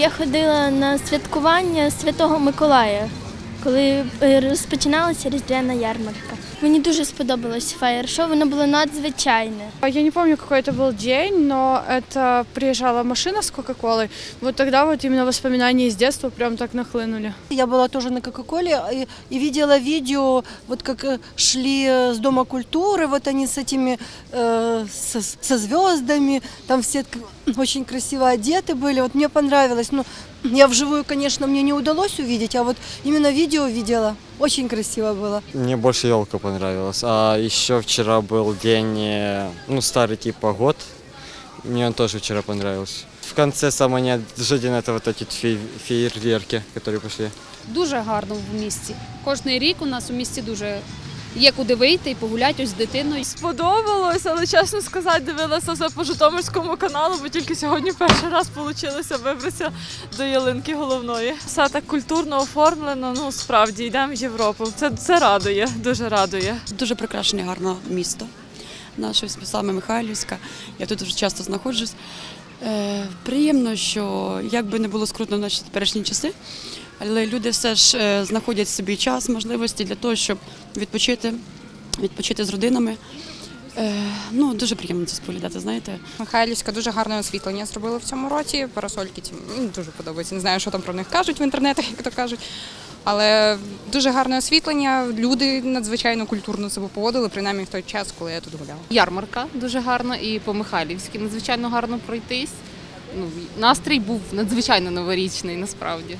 Я ходила на святкування Святого Миколая, коли е, розпочиналася різдвяна ярмарка. Мені дуже сподобалось фаєр-шоу, воно було надзвичайне. А Я не помню, какой это был день, но это приезжала машина с Кока-Колой. Вот тогда вот именно воспоминания из детства прям так нахлынули. Я была тоже на Кока-Коле и, и видела видео, вот как э, шли э, с Дома культуры, вот они с этими, э, со, со звездами, там все к- очень красиво одеты были, вот мне понравилось. Ну, я вживую, конечно, мне не удалось увидеть, а вот именно видео видела, очень красиво было. Мне больше елка понравилась. А еще вчера был день, э, ну, старый типа год. Мне он тоже вчера понравился. В конце самое неожиданное это вот эти фей- фейерверки, которые пошли. Дуже гарно в місті. Кожний рік у нас у місті дуже є куди вийти і погуляти ось з дитиною. Сподобалось, але чесно сказати, дивилася все по Житомирському каналу, бо тільки сьогодні перший раз вийшло вибратися до ялинки головної. Все так культурно оформлено. Ну справді йдемо в Європу. Це, це радує, дуже радує. Дуже прекрасне, гарне місто. Наше саме Михайлівська. Я тут дуже часто знаходжусь. Е, приємно, що як би не було скрутно в наші теперішні часи, але люди все ж е, знаходять собі час, можливості для того, щоб відпочити, відпочити з родинами. Е, ну, дуже приємно це споглядати, знаєте. Михайлівська дуже гарне освітлення зробили в цьому році. Парасольки ці дуже подобаються. Не знаю, що там про них кажуть в інтернетах, як то кажуть. Але дуже гарне освітлення. Люди надзвичайно культурно себе поводили, принаймні в той час, коли я тут гуляла. Ярмарка дуже гарно і по Михайлівській надзвичайно гарно пройтись. Ну, настрій був надзвичайно новорічний насправді.